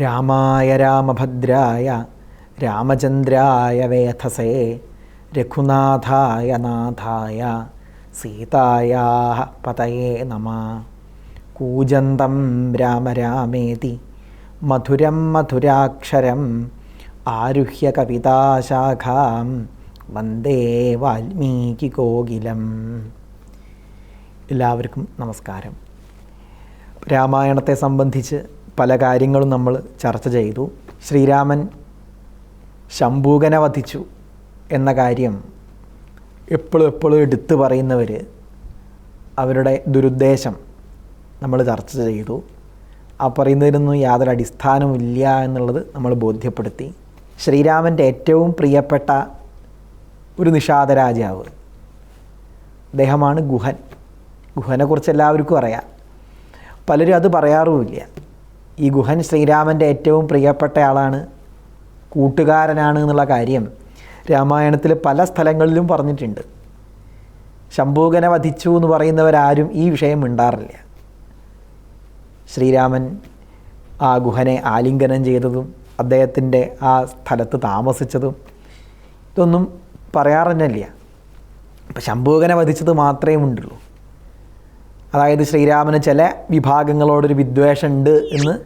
രാമായ രാമഭദ്രായ രാമചന്ദ്രായ വേധസേ രഘുനാഥായ നാഥായ സീതായാ പതയേ നമ. കൂജന്തം രാമ രാമേതി മധുരം മധുരാക്ഷരം ആരുഹ്യ കവിതാശാഖാം വന്ദേ വാൽമീകി കോകിലം. എല്ലാവർക്കും നമസ്കാരം. രാമായണത്തെ സംബന്ധിച്ച് പല കാര്യങ്ങളും നമ്മൾ ചർച്ച ചെയ്തു. ശ്രീരാമൻ ശംഭൂകനെ വധിച്ചു എന്ന കാര്യം എപ്പോഴും എപ്പോഴും എടുത്തു പറയുന്നവർ അവരുടെ ദുരുദ്ദേശം നമ്മൾ ചർച്ച ചെയ്തു. ആ പറയുന്നതിനൊന്നും യാതൊരു അടിസ്ഥാനമില്ല എന്നുള്ളത് നമ്മൾ ബോധ്യപ്പെടുത്തി. ശ്രീരാമന്റെ ഏറ്റവും പ്രിയപ്പെട്ട ഒരു നിഷാദ രാജാവ് അദ്ദേഹമാണ് ഗുഹൻ. ഗുഹനെക്കുറിച്ച് എല്ലാവർക്കും അറിയാം. പലരും അത് പറയാറുമില്ല. ഈ ഗുഹൻ ശ്രീരാമന്റെ ഏറ്റവും പ്രിയപ്പെട്ട ആളാണ്. കൂട്ടുകാരനാണ് എന്നുള്ള കാര്യം രാമായണത്തിൽ പല സ്ഥലങ്ങളിലും പറഞ്ഞിട്ടുണ്ട്. ശംഭൂകനെ വധിച്ചു എന്ന് പറയുന്നവരാരും ഈ വിഷയം മിണ്ടാറില്ല. ശ്രീരാമൻ ആ ഗുഹനെ ആലിംഗനം ചെയ്തതും അദ്ദേഹത്തിന്റെ ആ സ്ഥലത്ത് താമസിച്ചതും ഇതൊന്നും പറയാറന്നല്ല ഇപ്പം ശംഭൂകനെ വധിച്ചത് മാത്രമേ ഉണ്ടുള്ളൂ. അതായത് ശ്രീരാമന് ചില വിഭാഗങ്ങളോടൊരു വിദ്വേഷമുണ്ട് എന്ന്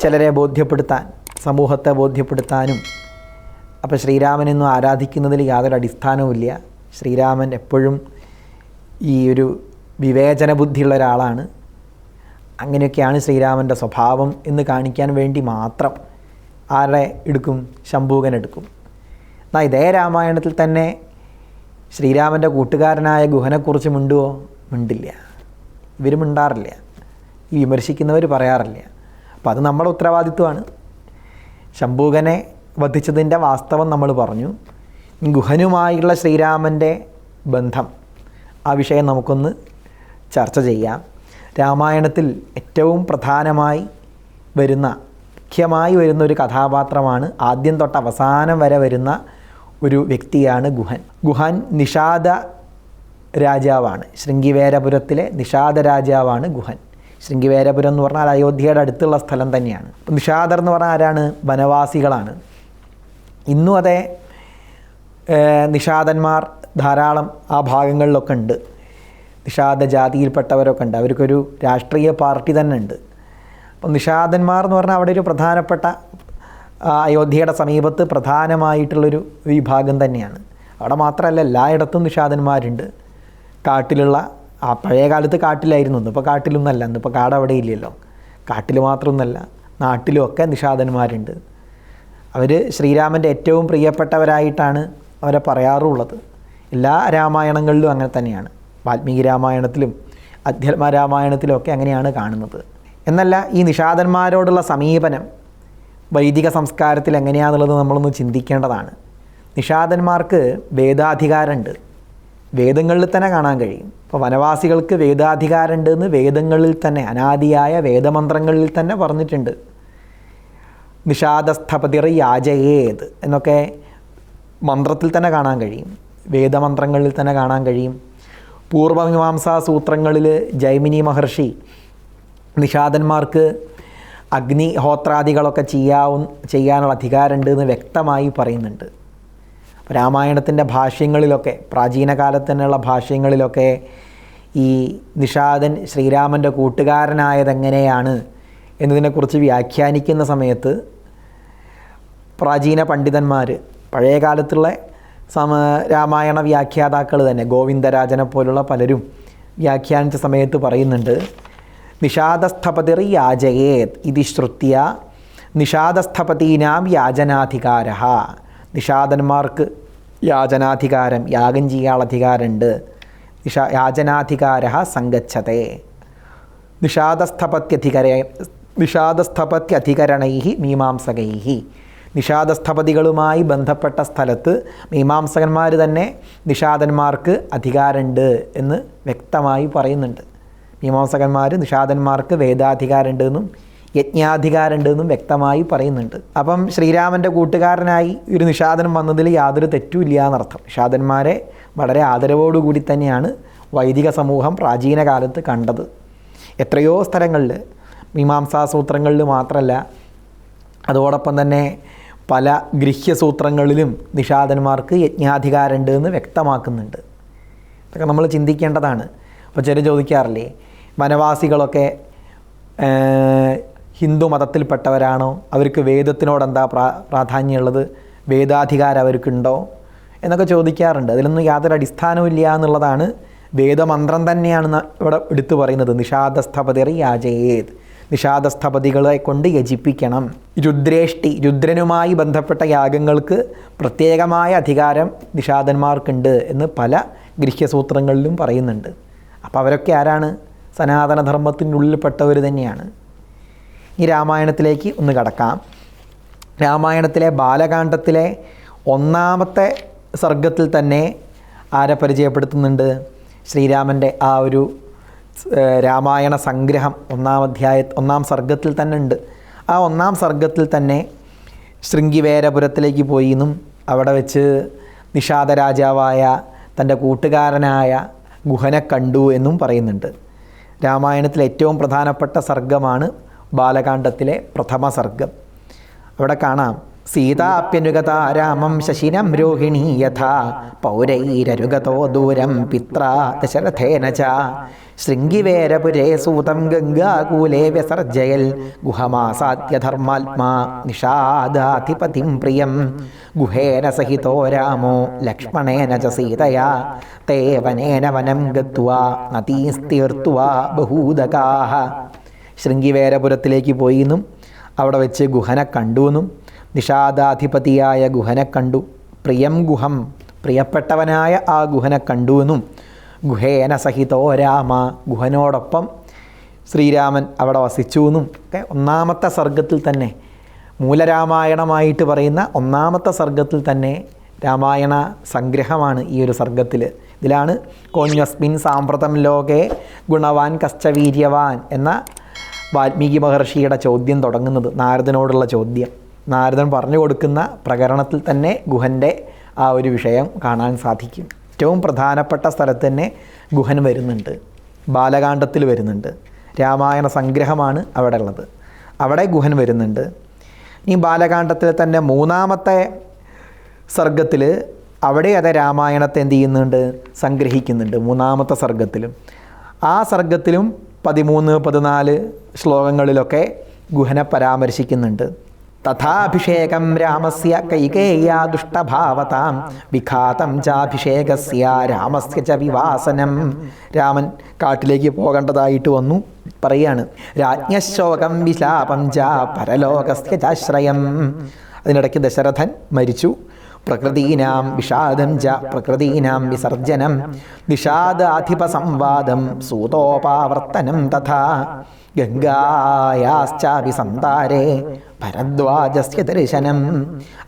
ചിലരെ ബോധ്യപ്പെടുത്താൻ സമൂഹത്തെ ബോധ്യപ്പെടുത്താനും. അപ്പോൾ ശ്രീരാമനൊന്നും ആരാധിക്കുന്നതിൽ യാതൊരു അടിസ്ഥാനവുമില്ല. ശ്രീരാമൻ എപ്പോഴും ഈ ഒരു വിവേചന ബുദ്ധിയുള്ള ഒരാളാണ്. അങ്ങനെയൊക്കെയാണ് ശ്രീരാമന്റെ സ്വഭാവം എന്ന് കാണിക്കാൻ വേണ്ടി മാത്രം ആരെ എടുക്കും? ശംഭൂകൻ എടുക്കും. എന്നാൽ ഇതേ രാമായണത്തിൽ തന്നെ ശ്രീരാമന്റെ കൂട്ടുകാരനായ ഗുഹനെക്കുറിച്ച് മിണ്ടുവോ? മിണ്ടില്ല. ഇവർ മിണ്ടാറില്ല. ഈ വിമർശിക്കുന്നവർ പറയാറില്ല. അപ്പോൾ അത് നമ്മുടെ ഉത്തരവാദിത്വമാണ്. ശംഭൂകനെ വധിച്ചതിന്റെ വാസ്തവം നമ്മൾ പറഞ്ഞു. ഗുഹനുമായുള്ള ശ്രീരാമന്റെ ബന്ധം. ആ വിഷയം നമുക്കൊന്ന് ചർച്ച ചെയ്യാം. രാമായണത്തിൽ ഏറ്റവും പ്രധാനമായി വരുന്ന മുഖ്യമായി വരുന്ന ഒരു കഥാപാത്രമാണ് ആദ്യം തൊട്ട് അവസാനം വരെ വരുന്ന ഒരു വ്യക്തിയാണ് ഗുഹൻ. ഗുഹൻ നിഷാദ രാജാവാണ്. ശൃംഗിവേരപുരത്തിലെ നിഷാദ രാജാവാണ് ഗുഹൻ. ശൃംഗിവേരപുരം എന്ന് പറഞ്ഞാൽ അയോധ്യയുടെ അടുത്തുള്ള സ്ഥലം തന്നെയാണ്. അപ്പം നിഷാദർ എന്ന് പറഞ്ഞാൽ ആരാണ്? വനവാസികളാണ്. ഇന്നും അതേ നിഷാദന്മാർ ധാരാളം ആ ഭാഗങ്ങളിലൊക്കെ ഉണ്ട്. നിഷാദ ജാതിയിൽപ്പെട്ടവരൊക്കെ ഉണ്ട്. അവർക്കൊരു രാഷ്ട്രീയ പാർട്ടി തന്നെ ഉണ്ട്. അപ്പം നിഷാദന്മാർ എന്ന് പറഞ്ഞാൽ അവിടെ ഒരു പ്രധാനപ്പെട്ട അയോധ്യയുടെ സമീപത്ത് പ്രധാനമായിട്ടുള്ളൊരു വിഭാഗം തന്നെയാണ്. അവിടെ മാത്രമല്ല എല്ലായിടത്തും നിഷാദന്മാരുണ്ട്. കാട്ടിലുള്ള ആ പഴയ കാലത്ത് കാട്ടിലായിരുന്നു. ഇന്നിപ്പോൾ കാട്ടിലൊന്നല്ല. ഇന്നിപ്പോൾ കാട് അവിടെ ഇല്ലല്ലോ. കാട്ടിൽ മാത്രമൊന്നല്ല നാട്ടിലും ഒക്കെ നിഷാദന്മാരുണ്ട്. അവർ ശ്രീരാമന്റെ ഏറ്റവും പ്രിയപ്പെട്ടവരായിട്ടാണ് അവരെ പറയാറുള്ളത്. എല്ലാ രാമായണങ്ങളിലും അങ്ങനെ തന്നെയാണ്. വാൽമീകി രാമായണത്തിലും അധ്യാത്മ രാമായണത്തിലും ഒക്കെ അങ്ങനെയാണ് കാണുന്നത്. എന്നല്ല ഈ നിഷാദന്മാരോടുള്ള സമീപനം വൈദിക സംസ്കാരത്തിൽ എങ്ങനെയാണെന്നുള്ളത് നമ്മളൊന്ന് ചിന്തിക്കേണ്ടതാണ്. നിഷാദന്മാർക്ക് വേദാധികാരമുണ്ട്. വേദങ്ങളിൽ തന്നെ കാണാൻ കഴിയും. ഇപ്പോൾ വനവാസികൾക്ക് വേദാധികാരമുണ്ട് എന്ന് വേദങ്ങളിൽ തന്നെ അനാദിയായ വേദമന്ത്രങ്ങളിൽ തന്നെ പറഞ്ഞിട്ടുണ്ട്. നിഷാദസ്ഥപതിർ യാജയേത് എന്നൊക്കെ മന്ത്രത്തിൽ തന്നെ കാണാൻ കഴിയും. വേദമന്ത്രങ്ങളിൽ തന്നെ കാണാൻ കഴിയും. പൂർവമീമാംസാ സൂത്രങ്ങളിൽ ജൈമിനി മഹർഷി നിഷാദന്മാർക്ക് അഗ്നിഹോത്രാദികളൊക്കെ ചെയ്യാവും ചെയ്യാനുള്ള അധികാരമുണ്ട് എന്ന് വ്യക്തമായി പറയുന്നുണ്ട്. രാമായണത്തിന്റെ ഭാഷ്യങ്ങളിലൊക്കെ പ്രാചീന കാലത്ത് തന്നെയുള്ള ഭാഷ്യങ്ങളിലൊക്കെ ഈ നിഷാദൻ ശ്രീരാമന്റെ കൂട്ടുകാരനായതെങ്ങനെയാണ് എന്നതിനെക്കുറിച്ച് വ്യാഖ്യാനിക്കുന്ന സമയത്ത് പ്രാചീന പണ്ഡിതന്മാർ പഴയ കാലത്തുള്ള സമ രാമായണ വ്യാഖ്യാതാക്കൾ തന്നെ ഗോവിന്ദരാജനെ പോലുള്ള പലരും വ്യാഖ്യാനിച്ച സമയത്ത് പറയുന്നുണ്ട് നിഷാദസ്ഥപതിർ യാജയേത് ഇതി ശ്രുത്യ നിഷാദസ്ഥപതീനാം യാചനാധികാര നിഷാദന്മാർക്ക് യാചനാധികാരം യാഗം ചെയ്യാനുള്ള അധികാരമുണ്ട് നിഷാ യാചനാധികാര സങ്കച്ഛതേ നിഷാദസ്ഥപത്യധികര നിഷാദസ്ഥപത്യധികരണൈ മീമാംസകൈ നിഷാദസ്ഥപതികളുമായി ബന്ധപ്പെട്ട സ്ഥലത്ത് മീമാംസകന്മാർ തന്നെ നിഷാദന്മാർക്ക് അധികാരമുണ്ട് എന്ന് വ്യക്തമായി പറയുന്നുണ്ട്. മീമാംസകന്മാർ നിഷാദന്മാർക്ക് വേദാധികാരമുണ്ട് എന്നും യജ്ഞാധികാരമുണ്ട് എന്നും വ്യക്തമായി പറയുന്നുണ്ട്. അപ്പം ശ്രീരാമന്റെ കൂട്ടുകാരനായി ഒരു നിഷാദനം വന്നതിൽ യാതൊരു തെറ്റുമില്ല എന്നർത്ഥം. നിഷാദന്മാരെ വളരെ ആദരവോടുകൂടി തന്നെയാണ് വൈദിക സമൂഹം പ്രാചീന കാലത്ത് കണ്ടത്. എത്രയോ സ്ഥലങ്ങളിൽ മീമാംസാ സൂത്രങ്ങളിൽ മാത്രമല്ല അതോടൊപ്പം തന്നെ പല ഗൃഹ്യസൂത്രങ്ങളിലും നിഷാദന്മാർക്ക് യജ്ഞാധികാരമുണ്ട് എന്ന് വ്യക്തമാക്കുന്നുണ്ട്. ഇതൊക്കെ നമ്മൾ ചിന്തിക്കേണ്ടതാണ്. അപ്പോൾ ചില ചോദിക്കാറില്ലേ വനവാസികളൊക്കെ ഹിന്ദു മതത്തിൽപ്പെട്ടവരാണോ? അവർക്ക് വേദത്തിനോട് എന്താ പ്രാ പ്രാധാന്യമുള്ളത്? വേദാധികാരം അവർക്കുണ്ടോ? എന്നൊക്കെ ചോദിക്കാറുണ്ട്. അതിലൊന്നും യാതൊരു അടിസ്ഥാനവും ഇല്ല എന്നുള്ളതാണ് വേദമന്ത്രം തന്നെയാണ് ഇവിടെ എടുത്തു പറയുന്നത്. നിഷാദസ്ഥപതിറി യാചയേത് നിഷാദസ്ഥപതികളെ കൊണ്ട് യജിപ്പിക്കണം. രുദ്രേഷ്ടി രുദ്രനുമായി ബന്ധപ്പെട്ട യാഗങ്ങൾക്ക് പ്രത്യേകമായ അധികാരം നിഷാദന്മാർക്കുണ്ട് എന്ന് പല ഗൃഹ്യസൂത്രങ്ങളിലും പറയുന്നുണ്ട്. അപ്പോൾ അവരൊക്കെ ആരാണ്? സനാതനധർമ്മത്തിനുള്ളിൽപ്പെട്ടവർ തന്നെയാണ്. ഈ രാമായണത്തിലേക്ക് ഒന്ന് കടക്കാം. രാമായണത്തിലെ ബാലകാണ്ഡത്തിലെ ഒന്നാമത്തെ സർഗത്തിൽ തന്നെ ആരെ പരിചയപ്പെടുത്തുന്നുണ്ട്? ശ്രീരാമന്റെ ആ ഒരു രാമായണ സംഗ്രഹം ഒന്നാം അധ്യായ ഒന്നാം സർഗത്തിൽ തന്നെ ഉണ്ട്. ആ ഒന്നാം സർഗത്തിൽ തന്നെ ശൃംഗിവേരപുരത്തിലേക്ക് പോയി എന്നും അവിടെ വെച്ച് നിഷാദ രാജാവായ തന്റെ കൂട്ടുകാരനായ ഗുഹനെ കണ്ടു എന്നും പറയുന്നുണ്ട്. രാമായണത്തിലെ ഏറ്റവും പ്രധാനപ്പെട്ട സർഗമാണ് ബാലകാണ്ഡത്തിലെ പ്രഥമ സർഗം. അവിടെ കാണാം. സീതാപ്യനുഗത രാമം ശശിനം രോഹിണി യഥാ പൗരൈരരുഗതോ ദൂരം പിത്ര ദശരഥേന ച. ശൃംഗിവേരപുരേ സൂതം ഗംഗാകൂലേ വ്യസർജയൽ ഗുഹമാസാദ്യധർമാത്മാ നിഷാദാധിപതിം പ്രിയം. ഗുഹേന സഹിതോ രാമോ ലക്ഷ്മണേന ച സീതയാ തേ വനേന വനം ഗത്വാ നദീസ്തീർത്തുവാ ബഹൂദകാഹ ശൃംഗിവേരപുരത്തിലേക്ക് പോയി എന്നും അവിടെ വെച്ച് ഗുഹനെ കണ്ടു എന്നും നിഷാദാധിപതിയായ ഗുഹനെ കണ്ടു. പ്രിയം ഗുഹം പ്രിയപ്പെട്ടവനായ ആ ഗുഹനെ കണ്ടു എന്നും ഗുഹേന സഹിതോ രാമ ഗുഹനോടൊപ്പം ശ്രീരാമൻ അവിടെ വസിച്ചു എന്നും ഒക്കെ ഒന്നാമത്തെ സർഗത്തിൽ തന്നെ മൂലരാമായണമായിട്ട് പറയുന്ന ഒന്നാമത്തെ സർഗത്തിൽ തന്നെ രാമായണ സംഗ്രഹമാണ് ഈ ഒരു സർഗത്തിൽ ഇതിലാണ് കോഞ്ഞസ്മിൻ സാമ്പ്രതം ലോകെ ഗുണവാൻ കശ്ചവീര്യവാൻ എന്ന വാൽമീകി മഹർഷിയുടെ ചോദ്യം തുടങ്ങുന്നത് നാരദനോടുള്ള ചോദ്യം. നാരദൻ പറഞ്ഞു കൊടുക്കുന്ന പ്രകരണത്തിൽ തന്നെ ഗുഹന്റെ ആ ഒരു വിഷയം കാണാൻ സാധിക്കും. ഏറ്റവും പ്രധാനപ്പെട്ട സ്ഥലത്ത് തന്നെ ഗുഹൻ വരുന്നുണ്ട്. ബാലകാന്ഡത്തിൽ വരുന്നുണ്ട്. രാമായണ സംഗ്രഹമാണ് അവിടെ ഉള്ളത്. അവിടെ ഗുഹൻ വരുന്നുണ്ട്. ഈ ബാലകാന്ഡത്തിൽ തന്നെ മൂന്നാമത്തെ സർഗത്തിൽ അവിടെ അത് രാമായണത്തെ എന്ത് ചെയ്യുന്നുണ്ട്? സംഗ്രഹിക്കുന്നുണ്ട് മൂന്നാമത്തെ സർഗത്തിലും. ആ സർഗത്തിലും പതിമൂന്ന് പതിനാല് ശ്ലോകങ്ങളിലൊക്കെ ഗുഹനെ പരാമർശിക്കുന്നുണ്ട്. തഥാഭിഷേകം രാമസ്യ കൈകേയാ ദുഷ്ടഭാവതാം വിഘാതം ചാഭിഷേകസ്യ രാമസ്യ ച വിവാസനം. രാമൻ കാട്ടിലേക്ക് പോകേണ്ടതായിട്ട് വന്നു. പറയാണ് രാജ്ഞശോകം വിശാപം ചാ പരലോകസ്യ ചാശ്രയം. അതിനിടയ്ക്ക് ദശരഥൻ മരിച്ചു. പ്രകൃതീനാം വിഷാദം ച പ്രകൃതീനാം വിസർജനം. വിഷാദാധിപസംവാദം സൂതോപാവർത്തനം തഥാ. ഗംഗായാശ്ചാപി സന്താരേ ഭരദ്വാജസ്യ ദർശനം.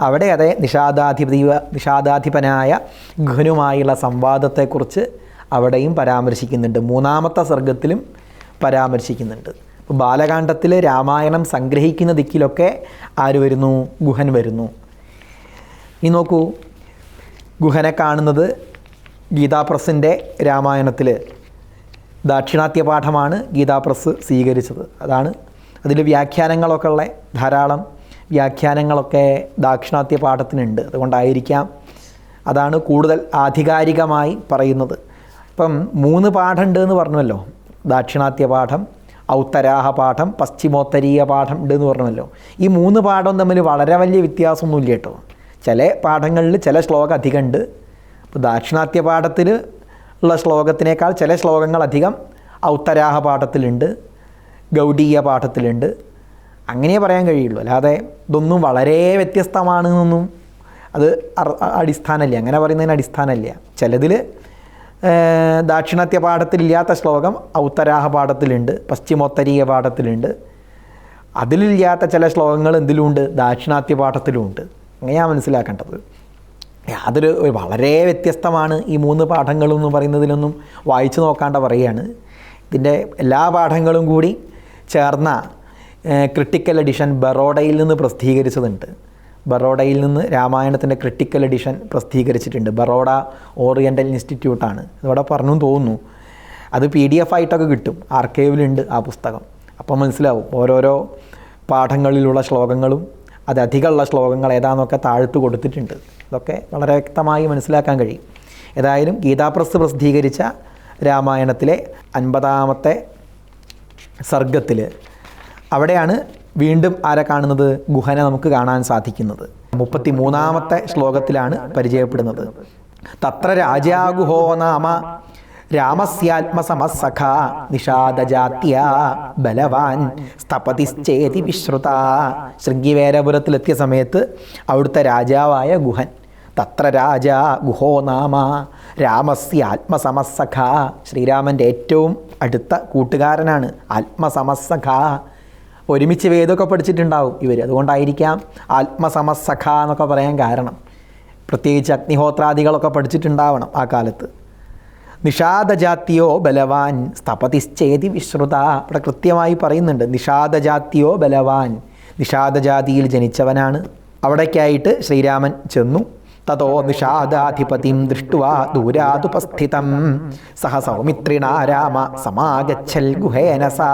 അവിടെ അതെ നിഷാദാധിപതി നിഷാദാധിപനായ ഘനുമായുള്ള സംവാദത്തെക്കുറിച്ച് അവിടെയും പരാമർശിക്കുന്നുണ്ട്. മൂന്നാമത്തെ സർഗത്തിലും പരാമർശിക്കുന്നുണ്ട്. ബാലകാണ്ഡത്തിൽ രാമായണം സംഗ്രഹിക്കുന്ന ദിക്കിലൊക്കെ ആര് വരുന്നു? ഗുഹൻ വരുന്നു. ഇനി നോക്കൂ ഗുഹനെ കാണുന്നത് ഗീതാപ്രസിന്റെ രാമായണത്തിൽ ദാക്ഷിണാത്യ പാഠമാണ് ഗീതാപ്രസ് സ്വീകരിച്ചത്. അതാണ് അതിൽ വ്യാഖ്യാനങ്ങളൊക്കെ ഉള്ള ധാരാളം വ്യാഖ്യാനങ്ങളൊക്കെ ദാക്ഷിണാത്യ പാഠത്തിനുണ്ട്. അതുകൊണ്ടായിരിക്കാം അതാണ് കൂടുതൽ ആധികാരികമായി പറയുന്നത്. ഇപ്പം മൂന്ന് പാഠമുണ്ട് എന്ന് പറഞ്ഞുവല്ലോ ദാക്ഷിണാത്യ പാഠം ഔത്തരാഹ പാഠം പശ്ചിമോത്തരീയ പാഠം ഉണ്ട് എന്ന് പറഞ്ഞല്ലോ. ഈ മൂന്ന് പാഠവും തമ്മിൽ വളരെ വലിയ വ്യത്യാസമൊന്നുമില്ല കേട്ടോ. ചില പാഠങ്ങളിൽ ചില ശ്ലോകം അധികമുണ്ട്. ഇപ്പോൾ ദാക്ഷിണാത്യ പാഠത്തിൽ ഉള്ള ശ്ലോകത്തിനേക്കാൾ ചില ശ്ലോകങ്ങൾ അധികം ഔത്തരാഹ പാഠത്തിലുണ്ട് ഗൗഡീയ പാഠത്തിലുണ്ട്. അങ്ങനെ പറയാൻ കഴിയുള്ളൂ. അല്ലാതെ ഇതൊന്നും വളരെ വ്യത്യസ്തമാണ് എന്നൊന്നും അത് അടിസ്ഥാനമില്ല. അങ്ങനെ പറയുന്നതിന് അടിസ്ഥാനമില്ല. ചിലതിൽ ദാക്ഷിണാത്യ പാഠത്തിലില്ലാത്ത ശ്ലോകം ഔത്തരാഹ പാഠത്തിലുണ്ട് പശ്ചിമോത്തരീയ പാഠത്തിലുണ്ട്. അതിലില്ലാത്ത ചില ശ്ലോകങ്ങൾ എന്തിലുമുണ്ട്? ദാക്ഷിണാത്യ പാഠത്തിലുമുണ്ട്. അങ്ങനെയാണ് മനസ്സിലാക്കേണ്ടത്. യാതൊരു വളരെ വ്യത്യസ്തമാണ് ഈ മൂന്ന് പാഠങ്ങളും എന്ന് പറയുന്നതിലൊന്നും വായിച്ചു നോക്കാണ്ട പറയുകയാണ്. ഇതിന്റെ എല്ലാ പാഠങ്ങളും കൂടി ചേർന്ന ക്രിട്ടിക്കൽ എഡിഷൻ ബറോഡയിൽ നിന്ന് പ്രസിദ്ധീകരിച്ചതുണ്ട്. ബറോഡയിൽ നിന്ന് രാമായണത്തിന്റെ ക്രിട്ടിക്കൽ എഡിഷൻ പ്രസിദ്ധീകരിച്ചിട്ടുണ്ട്. ബറോഡ ഓറിയന്റൽ ഇൻസ്റ്റിറ്റ്യൂട്ടാണ്. ഇതോടെ പറഞ്ഞു തോന്നുന്നു. അത് പി ഡി എഫ് ആയിട്ടൊക്കെ കിട്ടും. ആർക്കൈവിലുണ്ട് ആ പുസ്തകം. അപ്പം മനസ്സിലാവും ഓരോരോ പാഠങ്ങളിലുള്ള ശ്ലോകങ്ങളും അത് അധികമുള്ള ശ്ലോകങ്ങൾ ഏതാണെന്നൊക്കെ താഴ്ത്തു കൊടുത്തിട്ടുണ്ട്. ഇതൊക്കെ വളരെ വ്യക്തമായി മനസ്സിലാക്കാൻ കഴിയും. ഏതായാലും ഗീതാപ്രസ് പ്രസിദ്ധീകരിച്ച രാമായണത്തിലെ അൻപതാമത്തെ സർഗത്തിൽ അവിടെയാണ് വീണ്ടും ആരെ കാണുന്നത്? ഗുഹനെ നമുക്ക് കാണാൻ സാധിക്കുന്നത്. മുപ്പത്തി മൂന്നാമത്തെ ശ്ലോകത്തിലാണ് പരിചയപ്പെടുന്നത്. തത്ര രാജാഗുഹോ നാമ രാമസ്യാത്മസമസഖ നിഷാദജാത്യ ബലവാൻ സ്ഥപതിശ്ചേതി വിശ്രുത. ശൃംഗിവേരപുരത്തിലെത്തിയ സമയത്ത് അവിടുത്തെ രാജാവായ ഗുഹൻ തത്ര രാജ ഗുഹോ നാമ രാമസ്യ ആത്മസമസഖ ശ്രീരാമന്റെ ഏറ്റവും അടുത്ത കൂട്ടുകാരനാണ് ആത്മസമസഖ. ഒരുമിച്ച് വേദമൊക്കെ പഠിച്ചിട്ടുണ്ടാവും ഇവർ അതുകൊണ്ടായിരിക്കാം ആത്മസമസഖ എന്നൊക്കെ പറയാൻ കാരണം. പ്രത്യേകിച്ച് അഗ്നിഹോത്രാദികളൊക്കെ പഠിച്ചിട്ടുണ്ടാവണം ആ കാലത്ത്. നിഷാദജാത്തിയോ ബലവാൻ സ്ഥപതിശ്ചേതി വിശ്രുത. ഇവിടെ കൃത്യമായി പറയുന്നുണ്ട് നിഷാദജാത്തിയോ ബലവാൻ നിഷാദജാതിയിൽ ജനിച്ചവനാണ്. അവിടേക്കായിട്ട് ശ്രീരാമൻ ചെന്നു. തതോ നിഷാദാധിപതിം ദൃഷ്ടുവാ ദൂരാതുപസ്ഥിതം. സഹ സൗമിത്രിണാ രാമ സമാഗച്ഛൽ ഗുഹേന സാ.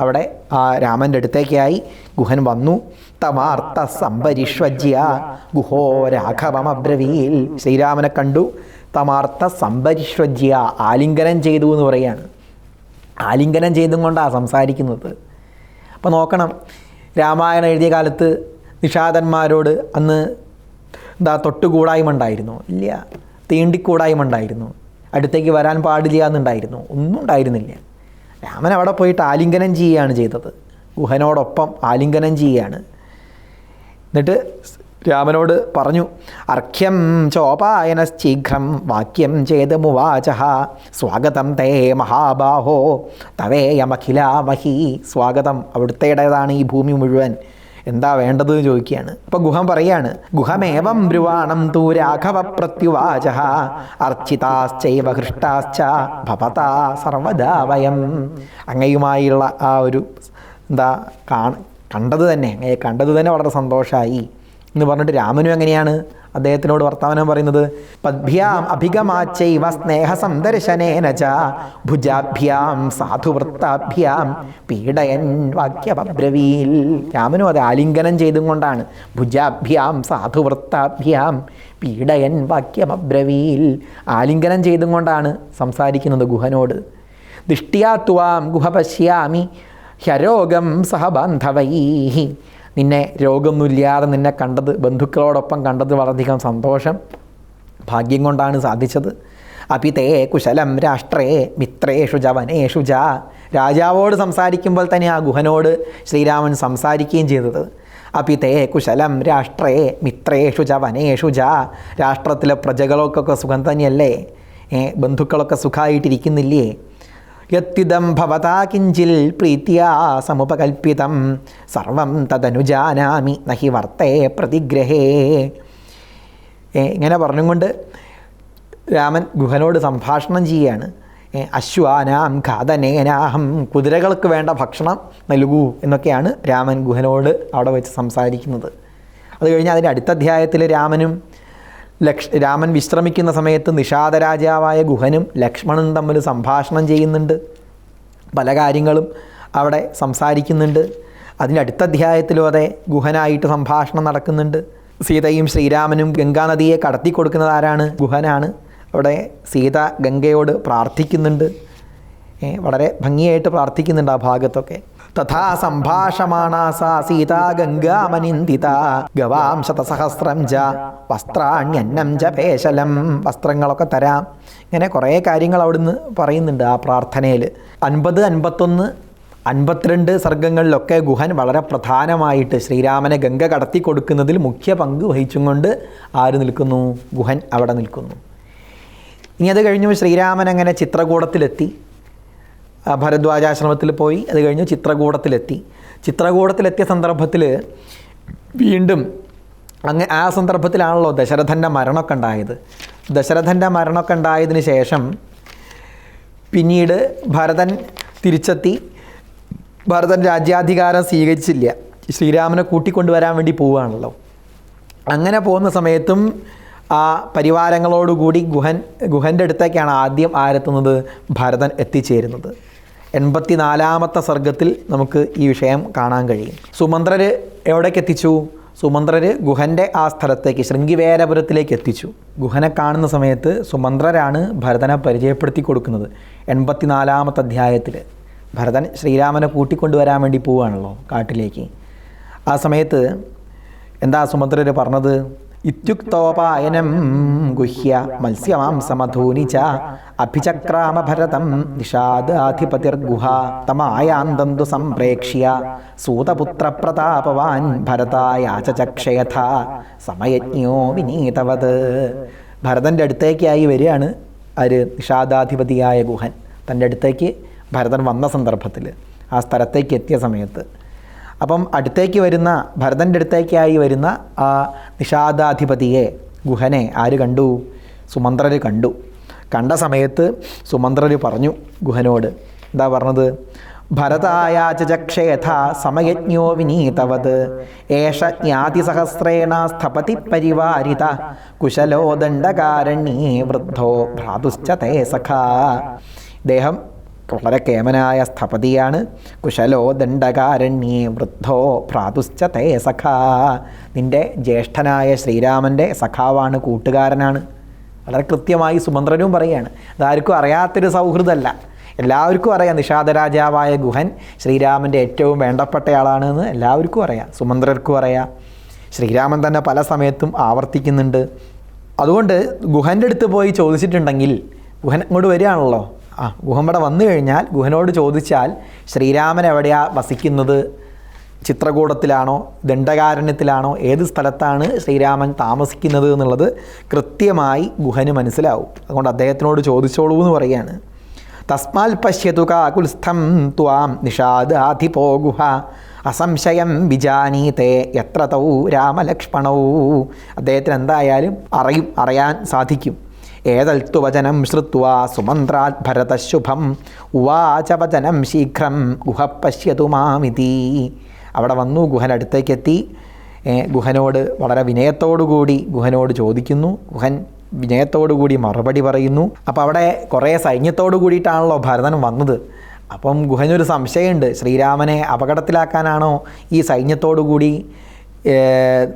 അവിടെ ആ രാമന്റെ അടുത്തേക്കായി ഗുഹൻ വന്നു. തമാർത്ത സംപരിഷ്വജ്യ ഗുഹോ രാഘവമബ്രവീൽ. ശ്രീരാമനെ കണ്ടു. തമാർത്ത സംപരിശ്വജ്യ ആലിംഗനം ചെയ്തു എന്ന് പറയുകയാണ്. ആലിംഗനം ചെയ്തും കൊണ്ടാണ് സംസാരിക്കുന്നത്. അപ്പോൾ നോക്കണം രാമായണം എഴുതിയ കാലത്ത് നിഷാദന്മാരോട് അന്ന് എന്താ തൊട്ടുകൂടായ്മ ഉണ്ടായിരുന്നു ഇല്ല. തീണ്ടിക്കൂടായ്മ ഉണ്ടായിരുന്നു അടുത്തേക്ക് വരാൻ പാടില്ല എന്നുണ്ടായിരുന്നു. ഒന്നും ഉണ്ടായിരുന്നില്ല. രാമൻ അവിടെ പോയിട്ട് ആലിംഗനം ചെയ്യുകയാണ് ചെയ്തത്. ഗുഹനോടൊപ്പം ആലിംഗനം ചെയ്യുകയാണ്. എന്നിട്ട് രാമനോട് പറഞ്ഞു അർഘ്യം ചോപായനശ്ചീഘ്രം വാക്യം ചേതമുവാച സ്വാഗതം തേ മഹാബാഹോ. തവേയമഖിലാമഹി സ്വാഗതം അവിടുത്തേടേതാണ് ഈ ഭൂമി മുഴുവൻ. എന്താ വേണ്ടത് എന്ന് ചോദിക്കുകയാണ്. ഇപ്പൊ ഗുഹം പറയാണ് ഗുഹമേവം ബ്രുവാണം തൂ രാഘവ പ്രത്യുവാച അർച്ചിതാശ്ചൈവ ഹൃഷ്ടാശ്ച ഭവതാ സർവദാ വയം. അങ്ങയുമായുള്ള ആ ഒരു എന്താ കാണ കണ്ടത് തന്നെ കണ്ടത് തന്നെ വളരെ സന്തോഷമായി എന്ന് പറഞ്ഞിട്ട് രാമനും എങ്ങനെയാണ് അദ്ദേഹത്തിനോട് വർത്തമാനം പറയുന്നത്? പദ്ഭ്യാം അഭിഗമാച്ചൈവ സ്നേഹസന്ദർശനേന ച ഭുജാഭ്യാം സാധുവൃത്താഭ്യാം പീഡയൻ വാക്യപബ്രവീൽ. രാമനും അത് ആലിംഗനം ചെയ്തും കൊണ്ടാണ്. ഭുജാഭ്യാം സാധുവൃത്താഭ്യാം പീഡയൻ വാക്യമബ്രവീൽ ആലിംഗനം ചെയ്തും കൊണ്ടാണ് സംസാരിക്കുന്നത് ഗുഹനോട്. ദൃഷ്ടിയാത്വാം ഗുഹ പശ്യാമി ഹരോഗം സഹബാന്ധവൈ. നിന്നെ രോഗമൊന്നുമില്ലാതെ നിന്നെ കണ്ടത് ബന്ധുക്കളോടൊപ്പം കണ്ടത് വളരെയധികം സന്തോഷം ഭാഗ്യം കൊണ്ടാണ് സാധിച്ചത്. അപിതേ കുശലം രാഷ്ട്രേ മിത്രേഷു ച വനേഷു ച രാജാവോട് സംസാരിക്കുമ്പോൾ തന്നെ ആ ഗുഹനോട് ശ്രീരാമൻ സംസാരിക്കുകയും ചെയ്തത്. അപിതേ കുശലം രാഷ്ട്രേ മിത്രേഷു ച വനേഷു ച രാഷ്ട്രത്തിലെ പ്രജകളൊക്കെ സുഖം തന്നെയല്ലേ? ബന്ധുക്കളൊക്കെ സുഖമായിട്ടിരിക്കുന്നില്ലേ യത്വിദം ഭവതാ കിഞ്ചിൽ പ്രീത്യാ സമുപകൽപ്പിതം. സർവം തദനുജാനാമി നഹി വർത്തേ പ്രതിഗ്രഹേ. ഇങ്ങനെ പറഞ്ഞുകൊണ്ട് രാമൻ ഗുഹനോട് സംഭാഷണം ചെയ്യുകയാണ്. അശ്വാനാം ഖാദനേനാഹം കുതിരകൾക്ക് വേണ്ട ഭക്ഷണം നൽകൂ എന്നൊക്കെയാണ് രാമൻ ഗുഹനോട് അവിടെ വെച്ച് സംസാരിക്കുന്നത്. അത് കഴിഞ്ഞ് അതിന്റെ അടുത്ത അധ്യായത്തിൽ രാമനും ലക്ഷ രാമൻ വിശ്രമിക്കുന്ന സമയത്ത് നിഷാദരാജാവായ ഗുഹനും ലക്ഷ്മണനും തമ്മിൽ സംഭാഷണം ചെയ്യുന്നുണ്ട്. പല കാര്യങ്ങളും അവിടെ സംസാരിക്കുന്നുണ്ട്. അതിന്റെ അടുത്ത അധ്യായത്തിലും അതെ ഗുഹനായിട്ട് സംഭാഷണം നടക്കുന്നുണ്ട്. സീതയും ശ്രീരാമനും ഗംഗാനദിയെ കടത്തി കൊടുക്കുന്നത് ആരാണ്? ഗുഹനാണ്. അവിടെ സീത ഗംഗയോട് പ്രാർത്ഥിക്കുന്നുണ്ട്. വളരെ ഭംഗിയായിട്ട് പ്രാർത്ഥിക്കുന്നുണ്ട് ആ ഭാഗത്തൊക്കെ. തഥാ സംഭാഷമാണാ സാ സീതാ ഗംഗാമനിന്ദിത. ഗവാം ശതസഹസ്രം ച വസ്ത്രാണ്യന്നം ച പേശലം. വസ്ത്രങ്ങളൊക്കെ തരാം. ഇങ്ങനെ കുറേ കാര്യങ്ങൾ അവിടുന്ന് പറയുന്നുണ്ട് ആ പ്രാർത്ഥനയിൽ. അൻപത് അൻപത്തൊന്ന് അൻപത്തിരണ്ട് സർഗങ്ങളിലൊക്കെ ഗുഹൻ വളരെ പ്രധാനമായിട്ട് ശ്രീരാമനെ ഗംഗ കടത്തി കൊടുക്കുന്നതിൽ മുഖ്യ പങ്ക് വഹിച്ചും കൊണ്ട് ആര് നിൽക്കുന്നു? ഗുഹൻ അവിടെ നിൽക്കുന്നു. ഇനി അത് കഴിഞ്ഞു ശ്രീരാമൻ അങ്ങനെ ചിത്രകൂടത്തിലെത്തി. ഭരദ്വാജാശ്രമത്തിൽ പോയി അത് കഴിഞ്ഞ് ചിത്രകൂടത്തിലെത്തി. ചിത്രകൂടത്തിലെത്തിയ സന്ദർഭത്തിൽ വീണ്ടും അങ്ങ് ആ സന്ദർഭത്തിലാണല്ലോ ദശരഥന്റെ മരണമൊക്കെ ഉണ്ടായത്. ദശരഥന്റെ മരണമൊക്കെ ഉണ്ടായതിന് ശേഷം പിന്നീട് ഭരതൻ തിരിച്ചെത്തി. ഭരതൻ രാജ്യാധികാരം സ്വീകരിച്ചില്ല. ശ്രീരാമനെ കൂട്ടിക്കൊണ്ടുവരാൻ വേണ്ടി പോവുകയാണല്ലോ. അങ്ങനെ പോകുന്ന സമയത്തും ആ പരിവാരങ്ങളോടുകൂടി ഗുഹൻ ഗുഹന്റെ അടുത്തേക്കാണ് ആദ്യം ആരെത്തുന്നത്? ഭരതൻ എത്തിച്ചേരുന്നത്. എൺപത്തിനാലാമത്തെ സർഗത്തിൽ നമുക്ക് ഈ വിഷയം കാണാൻ കഴിയും. സുമന്ത്രർ എവിടേക്ക് എത്തിച്ചു? സുമന്ത്രർ ഗുഹന്റെ ആ സ്ഥലത്തേക്ക് ശൃംഗിവേരപുരത്തിലേക്ക് എത്തിച്ചു. ഗുഹനെ കാണുന്ന സമയത്ത് സുമന്ത്രരാണ് ഭരതനെ പരിചയപ്പെടുത്തി കൊടുക്കുന്നത് എൺപത്തിനാലാമത്തെ അധ്യായത്തിൽ. ഭരതൻ ശ്രീരാമനെ കൂട്ടിക്കൊണ്ടുവരാൻ വേണ്ടി പോവുകയാണല്ലോ കാട്ടിലേക്ക്. ആ സമയത്ത് എന്താ സുമന്ത്രർ പറഞ്ഞത്? ഇത്യുക്തോപായനം ഗുഹ്യ മത്സ്യമാംസമധൂനി ച അഭിചക്രാമ ഭരതം നിഷാദാധിപതിർഗുഹ തമായാന്തന്തു സംപ്രേക്ഷ്യ സൂതപുത്രപ്രതാപവാൻ ഭരതായാചക്ഷയഥ സമയജ്ഞോ വിനീതവത് ഭരതന്റെ അടുത്തേക്കായി വരികയാണ് ആര് നിഷാദാധിപതിയായ ഗുഹൻ. തന്റെ അടുത്തേക്ക് ഭരതൻ വന്ന സന്ദർഭത്തിൽ ആ സ്ഥലത്തേക്ക് എത്തിയ സമയത്ത് അപ്പം അടുത്തേക്ക് വരുന്ന ഭരതന്റെ അടുത്തേക്കായി വരുന്ന ആ നിഷാദാധിപതിയെ ഗുഹനെ ആര് കണ്ടു? സുമന്ത്രർ കണ്ടു. കണ്ട സമയത്ത് സുമന്ത്രർ പറഞ്ഞു ഗുഹനോട് എന്താ പറഞ്ഞത്? ഭരതായാചക്ഷേഥ സമയജ്ഞോ വിനീതവത് ഏഷ ജ്ഞാതിസഹസ്രേണ സ്ഥപതി പരിവാരിത കുശലോ ദണ്ഡകാരണ്യേ വൃദ്ധോ ഭ്രാതുശ്ച തേ സഖാ. ദേഹം വളരെ കേമനായ സ്ഥപതിയാണ്. കുശലോ ദണ്ഡകാരണ്യേ വൃദ്ധോ ഭ്രാതുശ്ച തേ സഖാ. നിന്റെ ജ്യേഷ്ഠനായ ശ്രീരാമന്റെ സഖാവാണ് കൂട്ടുകാരനാണ്. വളരെ കൃത്യമായി സുമന്ത്രനും പറയുകയാണ് അതാർക്കും അറിയാത്തൊരു സൗഹൃദമല്ല. എല്ലാവർക്കും അറിയാം നിഷാദരാജാവായ ഗുഹൻ ശ്രീരാമന്റെ ഏറ്റവും വേണ്ടപ്പെട്ടയാളാണെന്ന് എല്ലാവർക്കും അറിയാം. സുമന്ത്രർക്കും അറിയാം. ശ്രീരാമൻ തന്നെ പല സമയത്തും ആവർത്തിക്കുന്നുണ്ട്. അതുകൊണ്ട് ഗുഹന്റെ അടുത്ത് പോയി ചോദിച്ചിട്ടുണ്ടെങ്കിൽ ഗുഹൻ അങ്ങോട്ട് വരികയാണല്ലോ. ആ ഗുഹമ്പടെ വന്നു കഴിഞ്ഞാൽ ഗുഹനോട് ചോദിച്ചാൽ ശ്രീരാമൻ എവിടെയാ വസിക്കുന്നത്? ചിത്രകൂടത്തിലാണോ? ദണ്ഡകാരണ്യത്തിലാണോ? ഏത് സ്ഥലത്താണ് ശ്രീരാമൻ താമസിക്കുന്നത് എന്നുള്ളത് കൃത്യമായി ഗുഹന് മനസ്സിലാവും. അതുകൊണ്ട് അദ്ദേഹത്തിനോട് ചോദിച്ചോളൂ എന്ന് പറയുകയാണ്. തസ്മാൽ പശ്യതു കാകുൽസ്ഥം ത്വാം നിഷാദാധിപോ ഗുഹ. അസംശയം വിജാനീതേ എത്ര തൗ രാമലക്ഷ്മണൗ. അദ്ദേഹത്തിന് എന്തായാലും അറിയും അറിയാൻ സാധിക്കും. ഏതൽത്തു വചനം ശ്രുത്വാ സുമന്ത്രാത് ഭരതശുഭം ഉവാച വചനം ശീഘ്രം ഗുഹ പശ്യതു മാമിതി. അവിടെ വന്നു ഗുഹനടുത്തേക്കെത്തി. ഗുഹനോട് വളരെ വിനയത്തോടുകൂടി ഗുഹനോട് ചോദിക്കുന്നു. ഗുഹൻ വിനയത്തോടുകൂടി മറുപടി പറയുന്നു. അപ്പോൾ അവിടെ കുറേ സൈന്യത്തോടു കൂടിയിട്ടാണല്ലോ ഭരതൻ വന്നത്. അപ്പം ഗുഹനൊരു സംശയമുണ്ട്. ശ്രീരാമനെ അപകടത്തിലാക്കാനാണോ ഈ സൈന്യത്തോടു കൂടി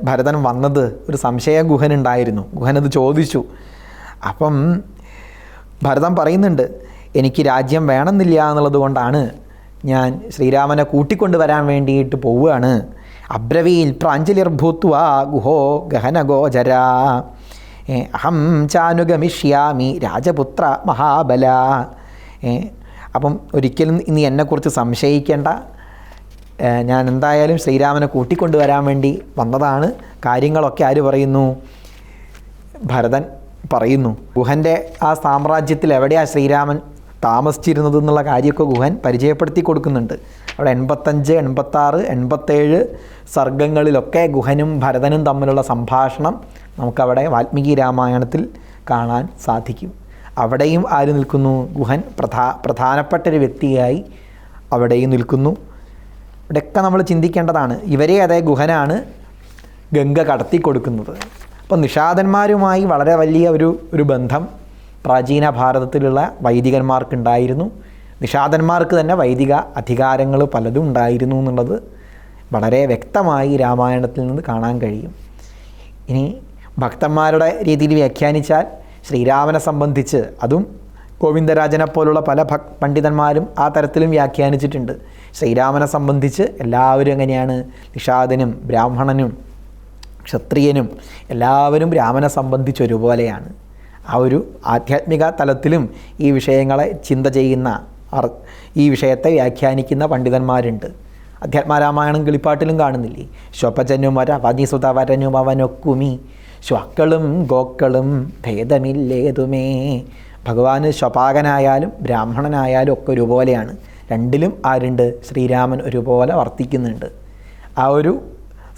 ഭരതൻ വന്നത്? ഒരു സംശയം ഗുഹനുണ്ടായിരുന്നു. ഗുഹനത് ചോദിച്ചു. അപ്പം ഭരതം പറയുന്നുണ്ട് എനിക്ക് രാജ്യം വേണമെന്നില്ല എന്നുള്ളത് കൊണ്ടാണ് ഞാൻ ശ്രീരാമനെ കൂട്ടിക്കൊണ്ടുവരാൻ വേണ്ടിയിട്ട് പോവുകയാണ്. അബ്രവീൽ പ്രാഞ്ജലിർഭൂത്വ ഗുഹോ ഗഹനഗോചര. അഹം ചാനുഗമിഷ്യാമി രാജപുത്ര മഹാബല. അപ്പം ഒരിക്കലും ഇനി എന്നെക്കുറിച്ച് സംശയിക്കേണ്ട. ഞാൻ എന്തായാലും ശ്രീരാമനെ കൂട്ടിക്കൊണ്ടുവരാൻ വേണ്ടി വന്നതാണ്. കാര്യങ്ങളൊക്കെ ആര് പറയുന്നു? ഭരതൻ പറയുന്നു. ഗുഹന്റെ ആ സാമ്രാജ്യത്തിൽ എവിടെയാണ് ശ്രീരാമൻ താമസിച്ചിരുന്നത് എന്നുള്ള കാര്യമൊക്കെ ഗുഹൻ പരിചയപ്പെടുത്തി കൊടുക്കുന്നുണ്ട്. അവിടെ എൺപത്തഞ്ച് എൺപത്താറ് എൺപത്തേഴ് സർഗങ്ങളിലൊക്കെ ഗുഹനും ഭരതനും തമ്മിലുള്ള സംഭാഷണം നമുക്കവിടെ വാൽമീകി രാമായണത്തിൽ കാണാൻ സാധിക്കും. അവിടെയും ആര് നിൽക്കുന്നു? ഗുഹൻ പ്രധാ പ്രധാനപ്പെട്ട വ്യക്തിയായി അവിടെയും നിൽക്കുന്നു. ഇവിടെയൊക്കെ നമ്മൾ ചിന്തിക്കേണ്ടതാണ്. ഇവരെ അതേ ഗുഹനാണ് ഗംഗ കടത്തി കൊടുക്കുന്നത് അപ്പോൾ നിഷാദന്മാരുമായി വളരെ വലിയ ഒരു ഒരു ബന്ധം പ്രാചീന ഭാരതത്തിലുള്ള വൈദികന്മാർക്കുണ്ടായിരുന്നു. നിഷാദന്മാർക്ക് തന്നെ വൈദിക അധികാരങ്ങൾ പലതും ഉണ്ടായിരുന്നു എന്നുള്ളത് വളരെ വ്യക്തമായി രാമായണത്തിൽ നിന്ന് കാണാൻ കഴിയും. ഇനി ഭക്തന്മാരുടെ രീതിയിൽ വ്യാഖ്യാനിച്ചാൽ ശ്രീരാമനെ സംബന്ധിച്ച് അതും ഗോവിന്ദരാജനെ പോലുള്ള പല ഭക് പണ്ഡിതന്മാരും ആ തരത്തിലും വ്യാഖ്യാനിച്ചിട്ടുണ്ട്. ശ്രീരാമനെ സംബന്ധിച്ച് എല്ലാവരും എങ്ങനെയാണ് നിഷാദനും ബ്രാഹ്മണനും ക്ഷത്രിയനും എല്ലാവരും രാമനെ സംബന്ധിച്ച് ഒരുപോലെയാണ്. ആ ഒരു ആധ്യാത്മിക തലത്തിലും ഈ വിഷയങ്ങളെ ചിന്ത ചെയ്യുന്ന ഈ വിഷയത്തെ വ്യാഖ്യാനിക്കുന്ന പണ്ഡിതന്മാരുണ്ട്. അധ്യാത്മരാമായണം കിളിപ്പാട്ടിലും കാണുന്നില്ലേ? ശ്വപജനുമര വനിസുതവരനുമവനൊക്കുമി ശ്വക്കളും ഗോക്കളും ഭേദമില്ലേതുമേ. ഭഗവാന് ശ്വപാകനായാലും ബ്രാഹ്മണനായാലും ഒക്കെ ഒരുപോലെയാണ്. രണ്ടിലും ആരുണ്ട് ശ്രീരാമൻ ഒരുപോലെ വർത്തിക്കുന്നുണ്ട്. ആ ഒരു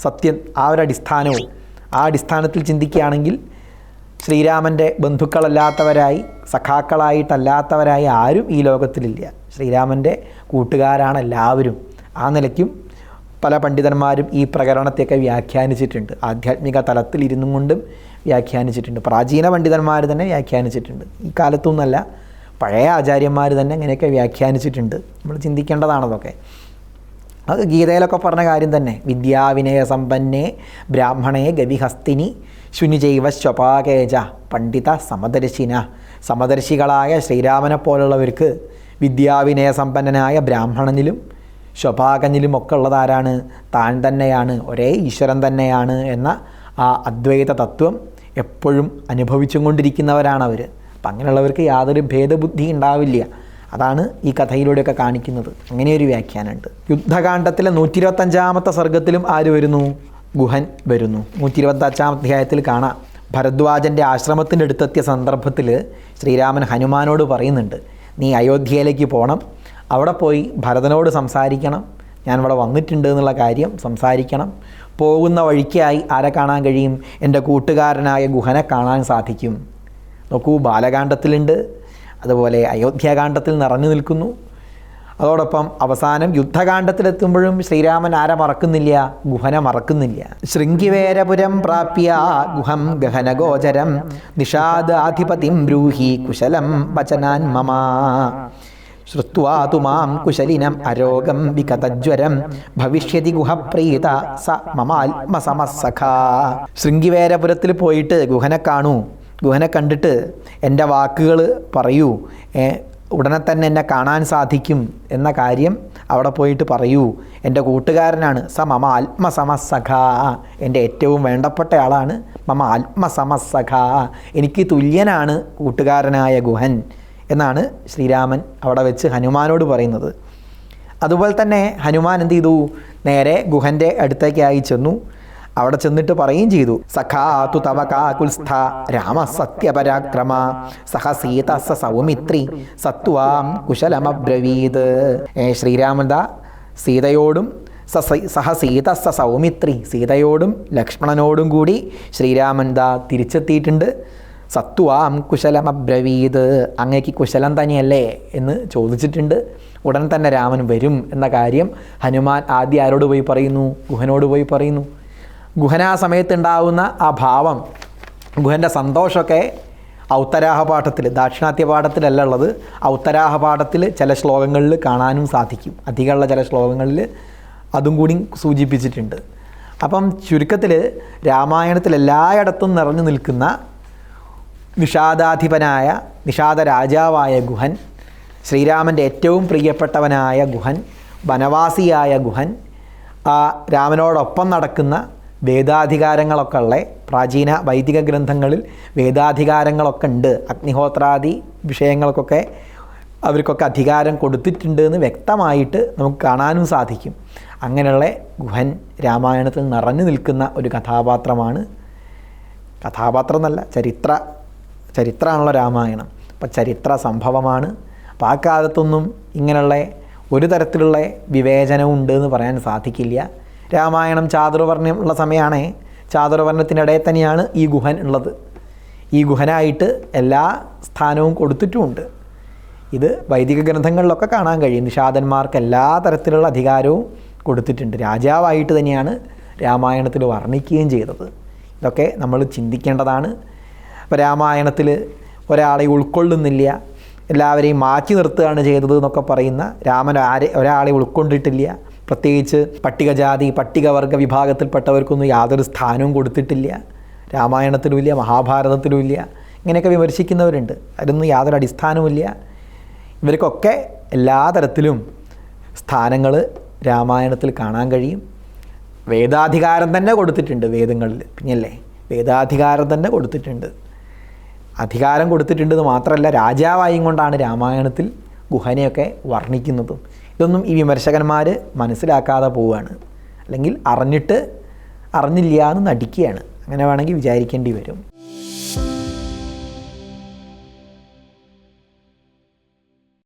സത്യം ആ ഒരു അടിസ്ഥാനവും. ആ അടിസ്ഥാനത്തിൽ ചിന്തിക്കുകയാണെങ്കിൽ ശ്രീരാമന്റെ ബന്ധുക്കളല്ലാത്തവരായി സഖാക്കളായിട്ടല്ലാത്തവരായി ആരും ഈ ലോകത്തിലില്ല. ശ്രീരാമന്റെ കൂട്ടുകാരാണ് എല്ലാവരും. ആ നിലയ്ക്കും പല പണ്ഡിതന്മാരും ഈ പ്രകരണത്തെയൊക്കെ വ്യാഖ്യാനിച്ചിട്ടുണ്ട്. ആധ്യാത്മിക തലത്തിൽ ഇരുന്നും കൊണ്ടും വ്യാഖ്യാനിച്ചിട്ടുണ്ട്. പ്രാചീന പണ്ഡിതന്മാർ തന്നെ വ്യാഖ്യാനിച്ചിട്ടുണ്ട്. ഈ കാലത്തൊന്നല്ല പഴയ ആചാര്യന്മാർ തന്നെ ഇങ്ങനെയൊക്കെ വ്യാഖ്യാനിച്ചിട്ടുണ്ട്. നമ്മൾ ചിന്തിക്കേണ്ടതാണതൊക്കെ. അത് ഗീതയിലൊക്കെ പറഞ്ഞ കാര്യം തന്നെ. വിദ്യാവിനയ സമ്പന്നേ ബ്രാഹ്മണേ ഗവിഹസ്തിനി ശുനിജൈവ സ്വപാകേജ പണ്ഡിത സമദർശിന സമദർശികളായ ശ്രീരാമനെ പോലുള്ളവർക്ക് വിദ്യാവിനയ സമ്പന്നനായ ബ്രാഹ്മണനിലും സ്വപാകനിലും ഒക്കെ ഉള്ളതാരാണ്? താൻ തന്നെയാണ് ഒരേ ഈശ്വരൻ തന്നെയാണ് എന്ന ആ അദ്വൈത തത്വം എപ്പോഴും അനുഭവിച്ചും കൊണ്ടിരിക്കുന്നവരാണ് അവർ അപ്പം അങ്ങനെയുള്ളവർക്ക് യാതൊരു ഭേദബുദ്ധി ഉണ്ടാവില്ല. അതാണ് ഈ കഥയിലൂടെയൊക്കെ കാണിക്കുന്നത്. അങ്ങനെയൊരു വ്യാഖ്യാനമുണ്ട്. യുദ്ധകാന്ഡത്തിലെ നൂറ്റി ഇരുപത്തഞ്ചാമത്തെ സർഗത്തിലും ആര് വരുന്നു? ഗുഹൻ വരുന്നു. നൂറ്റി ഇരുപത്തഞ്ചാം അധ്യായത്തിൽ കാണാം. ഭരദ്വാജന്റെ ആശ്രമത്തിന്റെ അടുത്തെത്തിയ സന്ദർഭത്തിൽ ശ്രീരാമൻ ഹനുമാനോട് പറയുന്നുണ്ട് നീ അയോധ്യയിലേക്ക് പോകണം അവിടെ പോയി ഭരതനോട് സംസാരിക്കണം. ഞാൻ ഇവിടെ വന്നിട്ടുണ്ട് എന്നുള്ള കാര്യം സംസാരിക്കണം. പോകുന്ന വഴിക്കായി ആരെ കാണാൻ കഴിയും? എന്റെ കൂട്ടുകാരനായ ഗുഹനെ കാണാൻ സാധിക്കും. നോക്കൂ ബാലകാന്ഡത്തിലുണ്ട് അതുപോലെ അയോധ്യാകാന്ഡത്തിൽ നിറഞ്ഞു നിൽക്കുന്നു. അതോടൊപ്പം അവസാനം യുദ്ധകാന്ഡത്തിലെത്തുമ്പോഴും ശ്രീരാമൻ ആരെ മറക്കുന്നില്ല? ഗുഹന മറക്കുന്നില്ല. ശൃംഗിവേരപുരം പ്രാപ്യ ഗുഹം ഗഹനഗോചരം നിഷാദാധിപതിം ബ്രൂഹി കുശലം വചനാൻ മമ. ശ്രുവാതു മാം കുശലിനം അരോഗം വികതജ്വരം ഭവിഷ്യതി ഗുഹപ്രീത സ മമാത്മസമസഖ ശൃംഗിവേരപുരത്തിൽ പോയിട്ട് ഗുഹനെ കാണൂ. ഗുഹനെ കണ്ടിട്ട് എന്റെ വാക്കുകൾ പറയൂ ഉടനെ തന്നെ എന്നെ കാണാൻ സാധിക്കും എന്ന കാര്യം അവിടെ പോയിട്ട് പറയൂ. എന്റെ കൂട്ടുകാരനാണ് സ മമ ആത്മസമസഖ. എന്റെ ഏറ്റവും വേണ്ടപ്പെട്ട ആളാണ് മമ ആത്മസമസഖ. എനിക്ക് തുല്യനാണ് കൂട്ടുകാരനായ ഗുഹൻ എന്നാണ് ശ്രീരാമൻ അവിടെ വെച്ച് ഹനുമാനോട് പറയുന്നത്. അതുപോലെ തന്നെ ഹനുമാൻ എന്ത് ചെയ്തു? നേരെ ഗുഹന്റെ അടുത്തേക്കായി ചെന്നു. അവിടെ ചെന്നിട്ട് പറയുകയും ചെയ്തു. സഖാതു തവ കാകുൽസ്ഥ രാമ സത്യപരാക്രമ. സഹ സീത സൗമിത്രി. സത്വാം കുശലമബ്രവീത്. ശ്രീരാമദ സീതയോടും സഹ സീത സ സൗമിത്രി സീതയോടും ലക്ഷ്മണനോടും കൂടി ശ്രീരാമൻ ദാ തിരിച്ചെത്തിയിട്ടുണ്ട്. സത്വാം കുശലമബ്രവീത്. അങ്ങേക്ക് കുശലം തന്നെയല്ലേ എന്ന് ചോദിച്ചിട്ടുണ്ട്. ഉടൻ തന്നെ രാമൻ വരും എന്ന കാര്യം ഹനുമാൻ ആദ്യം ആരോട് പോയി പറയുന്നു? ഗുഹനോട് പോയി പറയുന്നു. ഗുഹന സമയത്തുണ്ടാവുന്ന ആ ഭാവം ഗുഹന്റെ സന്തോഷമൊക്കെ ഔത്തരാഹ പാഠത്തിൽ ദാക്ഷിണാത്യ പാഠത്തിലല്ല ഉള്ളത് ഔത്തരാഹ പാഠത്തിൽ ചില ശ്ലോകങ്ങളിൽ കാണാനും സാധിക്കും. അധികമുള്ള ചില ശ്ലോകങ്ങളിൽ അതും കൂടി സൂചിപ്പിച്ചിട്ടുണ്ട്. അപ്പം ചുരുക്കത്തിൽ രാമായണത്തിൽ എല്ലായിടത്തും നിറഞ്ഞു നിൽക്കുന്ന നിഷാദാധിപനായ നിഷാദ രാജാവായ ഗുഹൻ ശ്രീരാമന്റെ ഏറ്റവും പ്രിയപ്പെട്ടവനായ ഗുഹൻ വനവാസിയായ ഗുഹൻ രാമനോടൊപ്പം നടക്കുന്ന വേദാധികാരങ്ങളൊക്കെ ഉള്ള പ്രാചീന വൈദിക ഗ്രന്ഥങ്ങളിൽ വേദാധികാരങ്ങളൊക്കെ ഉണ്ട്. അഗ്നിഹോത്രാദി വിഷയങ്ങൾക്കൊക്കെ അവർക്കൊക്കെ അധികാരം കൊടുത്തിട്ടുണ്ട് എന്ന് വ്യക്തമായിട്ട് നമുക്ക് കാണാനും സാധിക്കും. അങ്ങനെയുള്ള ഗുഹൻ രാമായണത്തിൽ നിറഞ്ഞു നിൽക്കുന്ന ഒരു കഥാപാത്രമാണ്. കഥാപാത്രം എന്നല്ല ചരിത്ര ചരിത്രമാണല്ലോ രാമായണം. അപ്പം ചരിത്ര സംഭവമാണ്. അപ്പോൾ ആ കാലത്തൊന്നും ഇങ്ങനെയുള്ള ഒരു തരത്തിലുള്ള വിവേചനവും ഉണ്ട് എന്ന് പറയാൻ സാധിക്കില്ല. രാമായണം ചാതുർവർണം ഉള്ള സമയമാണേ ചാതുർവർണത്തിനിടയിൽ തന്നെയാണ് ഈ ഗുഹൻ ഉള്ളത്. ഈ ഗുഹനായിട്ട് എല്ലാ സ്ഥാനവും കൊടുത്തിട്ടുമുണ്ട്. ഇത് വൈദിക ഗ്രന്ഥങ്ങളിലൊക്കെ കാണാൻ കഴിയും. നിഷാദന്മാർക്ക് എല്ലാ തരത്തിലുള്ള അധികാരവും കൊടുത്തിട്ടുണ്ട്. രാജാവായിട്ട് തന്നെയാണ് രാമായണത്തിൽ വർണിക്കുകയും ചെയ്തത്. ഇതൊക്കെ നമ്മൾ ചിന്തിക്കേണ്ടതാണ്. അപ്പോൾ രാമായണത്തിൽ ഒരാളെ ഉൾക്കൊള്ളുന്നില്ല. എല്ലാവരെയും മാറ്റി നിർത്തുകയാണ് ചെയ്തത് എന്നൊക്കെ പറയുന്ന രാമൻ ആരെ ഒരാളെ ഉൾക്കൊണ്ടിട്ടില്ല. പ്രത്യേകിച്ച് പട്ടികജാതി പട്ടികവർഗ വിഭാഗത്തിൽപ്പെട്ടവർക്കൊന്നും യാതൊരു സ്ഥാനവും കൊടുത്തിട്ടില്ല. രാമായണത്തിലുമില്ല മഹാഭാരതത്തിലുമില്ല ഇങ്ങനെയൊക്കെ വിമർശിക്കുന്നവരുണ്ട്. അതിനൊന്നും യാതൊരു അടിസ്ഥാനവുമില്ല. ഇവർക്കൊക്കെ എല്ലാ തരത്തിലും സ്ഥാനങ്ങൾ രാമായണത്തിൽ കാണാൻ കഴിയും. വേദാധികാരം തന്നെ കൊടുത്തിട്ടുണ്ട് വേദങ്ങളിൽ. പിന്നല്ലേ? വേദാധികാരം തന്നെ കൊടുത്തിട്ടുണ്ട്. അധികാരം കൊടുത്തിട്ടുണ്ടെന്ന് മാത്രമല്ല രാജാവായും കൊണ്ടാണ് രാമായണത്തിൽ ഗുഹനെയൊക്കെ വർണിക്കുന്നതും. ഇതൊന്നും ഈ വിമർശകന്മാർ മനസ്സിലാക്കാതെ പോവുകയാണ് അല്ലെങ്കിൽ അറിഞ്ഞിട്ട് അറിഞ്ഞില്ല എന്ന് നടിക്കുകയാണ്. അങ്ങനെ വേണമെങ്കിൽ വിചാരിക്കേണ്ടി വരും.